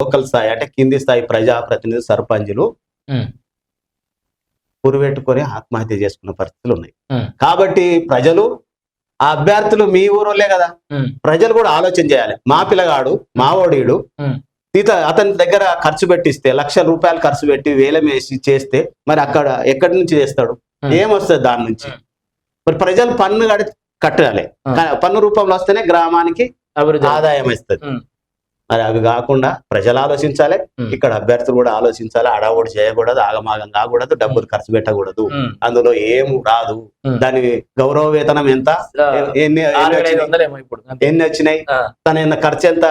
Local స్థాయి అంటే కింది స్థాయి ప్రజాప్రతినిధి సర్పంచులు ఉమ్. పురిపెట్టుకొని ఆత్మహత్య చేసుకున్న పరిస్థితులు ఉన్నాయి. కాబట్టి ప్రజలు ఆ అభ్యర్థులు మీ ఊరోళ్ళే కదా. ప్రజలు కూడా ఆలోచన చేయాలి మా పిల్లగాడు మా ఓడీడు. ఇత అతని దగ్గర ఖర్చు పెట్టిస్తే లక్ష రూపాయలు ఖర్చు పెట్టి వేలం వేసి చేస్తే మరి అక్కడ ఎక్కడి నుంచి చేస్తాడు. ఏమొస్తుంది దాని నుంచి. మరి ప్రజలు పన్ను కట్టాలి పన్ను రూపంలో వస్తేనే గ్రామానికి అభివృద్ధి ఆదాయం ఇస్తుంది. మరి అవి కాకుండా ప్రజలు ఆలోచించాలి. ఇక్కడ అభ్యర్థులు కూడా ఆలోచించాలి. అడవుడు చేయకూడదు ఆగమాగం కాకూడదు డబ్బులు ఖర్చు పెట్టకూడదు. అందులో ఏం రాదు. దాని గౌరవ వేతనం ఎంత? ఎన్ని ఎన్ని వచ్చినాయి? తన ఖర్చు ఎంత.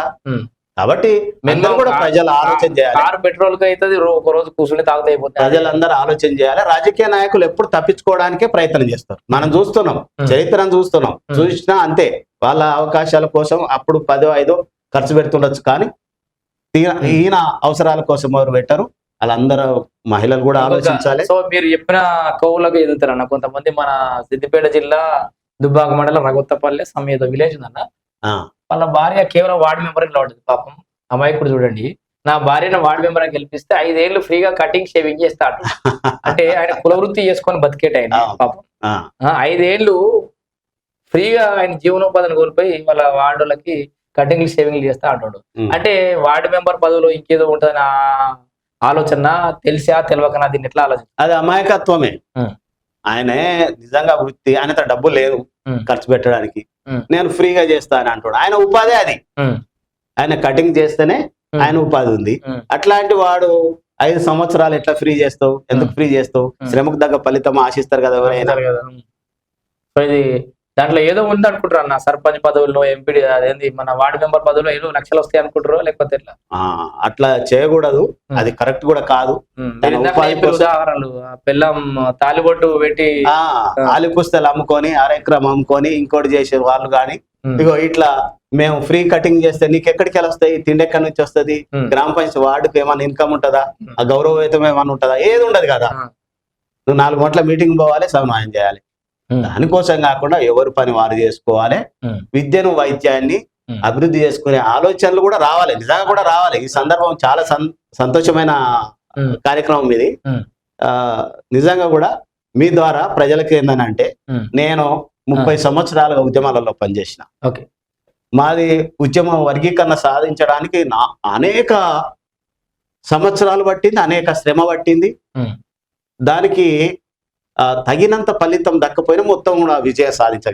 కాబట్టి అందరూ కూడా ప్రజలు ఆలోచన చేయాలి. పెట్రోల్ అవుతుంది ఒక రోజు కూర్చుని తాగుతా అయిపోతుంది ప్రజలందరూ ఆలోచన చేయాలి. రాజకీయ నాయకులు ఎప్పుడు తప్పించుకోవడానికే ప్రయత్నం చేస్తారు. మనం చూస్తున్నాం. చరిత్రను చూస్తున్నాం. చూసినా అంతే. వాళ్ళ అవకాశాల కోసం అప్పుడు పదో ఐదో ఖర్చు పెడుతుండొచ్చు. కానీ ఈయన- అవసరాల కోసం ఎవరు పెట్టరు. వాళ్ళందరూ మహిళలు కూడా ఆలోచించాలి. సో మీరు చెప్పిన కవులకు ఎదుగుతారన్న కొంతమంది మన సిద్దిపేట జిల్లా దుబ్బాక మండలం రఘుత్తపల్లి సమేత విలేజ్ ఉందన్న. వాళ్ళ భార్య కేవలం వార్డు మెంబర్ నిలబడదు పాపం. అమాయకుడు చూడండి. నా భార్యను వార్డు మెంబర్ గెలిపిస్తే ఐదేళ్ళు ఫ్రీగా కటింగ్ షేవింగ్ చేస్తాడు. అంటే ఆయన కులవృత్తి చేసుకొని బతికేట ఆయన. పాపం. ఐదేళ్ళు ఫ్రీగా ఆయన జీవనోపాధిని కోల్పోయి వాళ్ళ వార్డులకి కటింగ్ షేవింగ్ చేస్తా అంటాడు. అంటే వార్డు మెంబర్ పదవిలో ఇంకేదో ఉంటుందని ఆలోచన తెలిసా తెలియకనా దీన్ని ఎట్లా ఆలోచన అది అమాయకత్వమే. ఆయనే నిజంగా వృత్తి ఆయనతో డబ్బు లేదు. ఖర్చు పెట్టడానికి. నేను ఫ్రీగా చేస్తాను అంటాడు ఆయన ఉపాధి అది. ఆయన కటింగ్ చేస్తేనే. ఆయన ఉపాధి ఉంది. అట్లాంటి వాడు ఐదు సంవత్సరాలు ఎట్లా ఫ్రీ చేస్తావు ఎందుకు ఫ్రీ చేస్తావు. శ్రమకు తగ్గ ఫలితం ఆశిస్తారు కదా ఎవరైనా దాంట్లో ఏదో ఉంది అనుకుంటారు అన్న సర్పంచ్ పదవుల్లో ఎంపీడీ అదేంది మన వార్డు మెంబర్ పదవిలో ఏదో లక్షలు వస్తాయి అనుకుంటారు లేకపోతే ఎట్లా? అట్లా చేయకూడదు. అది కరెక్ట్ కూడా కాదు. ఉదాహరణలు పిల్లం తాలిబొట్టు పెట్టి ఆ ఆలి పుస్తలు అమ్ముకొని అరెక్రమ్ అమ్ముకొని ఇంకోటి చేసే వాళ్ళు కానీ ఇగో ఇట్లా మేము ఫ్రీ కటింగ్ చేస్తే నీకు ఎక్కడికి వెళ్ళి వస్తాయి? తిండి ఎక్కడి నుంచి వస్తుంది? గ్రామ పంచాయతీ వార్డుకి ఏమైనా ఇన్కమ్ ఉంటుందా? ఆ గౌరవ వేతం ఏమైనా ఉంటుందా? ఏది ఉండదు కదా. నువ్వు నాలుగు గంటల మీటింగ్ పోవాలి సమన్వయం చేయాలి. దానికోసం కాకుండా ఎవరి పని వారు చేసుకోవాలి. విద్యను వైద్యాన్ని. అభివృద్ధి చేసుకునే ఆలోచనలు కూడా రావాలి. నిజంగా కూడా రావాలి. ఈ సందర్భం చాలా సంతోషమైన కార్యక్రమం ఇది. నిజంగా కూడా మీ ద్వారా ప్రజలకి ఉమ్. నేను ముప్పై సంవత్సరాలుగా ఉద్యమాలలో పనిచేసిన. ఓకే. మాది ఉద్యమం వర్గీకరణ సాధించడానికి నా అనేక సంవత్సరాలు పట్టింది అనేక శ్రమ పట్టింది. దానికి తగినంత ఫలితం దక్కపోయినా మొత్తం కూడా విజయం సాధించగలిగాం